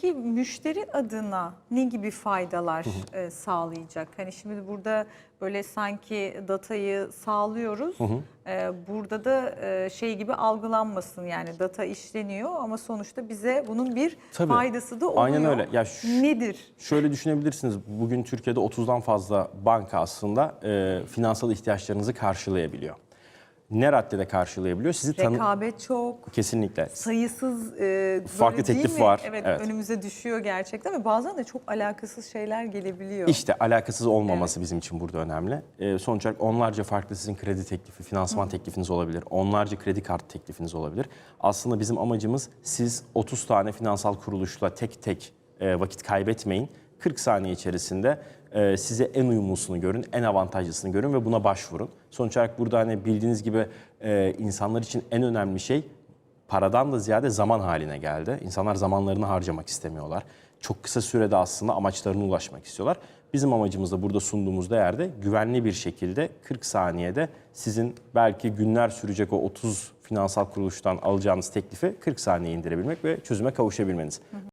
Peki müşteri adına ne gibi faydalar e, sağlayacak? Hani şimdi burada böyle sanki datayı sağlıyoruz. E, burada da e, şey gibi algılanmasın yani data işleniyor ama sonuçta bize bunun bir Tabii. faydası da oluyor. Aynen öyle. Ya Nedir? Şöyle düşünebilirsiniz. Bugün Türkiye'de 30'dan fazla banka aslında e, finansal ihtiyaçlarınızı karşılayabiliyor. Ne raddede karşılayabiliyor? Sizi tanı... Rekabet çok, Kesinlikle. sayısız e, Farklı teklif mi? var, Evet, evet. önümüze düşüyor gerçekten ve bazen de çok alakasız şeyler gelebiliyor. İşte alakasız olmaması bizim için burada önemli. Ee, sonuç olarak onlarca farklı sizin kredi teklifi, finansman teklifiniz olabilir. Onlarca kredi kartı teklifiniz olabilir. Aslında bizim amacımız siz 30 tane finansal kuruluşla tek tek e, vakit kaybetmeyin. 40 saniye içerisinde e, size en uyumlusunu görün, en avantajlısını görün ve buna başvurun. Sonuç olarak burada hani bildiğiniz gibi e, insanlar için en önemli şey paradan da ziyade zaman haline geldi. İnsanlar zamanlarını harcamak istemiyorlar. Çok kısa sürede aslında amaçlarına ulaşmak istiyorlar. Bizim amacımız da burada sunduğumuz değerde güvenli bir şekilde 40 saniyede sizin belki günler sürecek o 30 finansal kuruluştan alacağınız teklifi 40 saniye indirebilmek ve çözüme kavuşabilmeniz.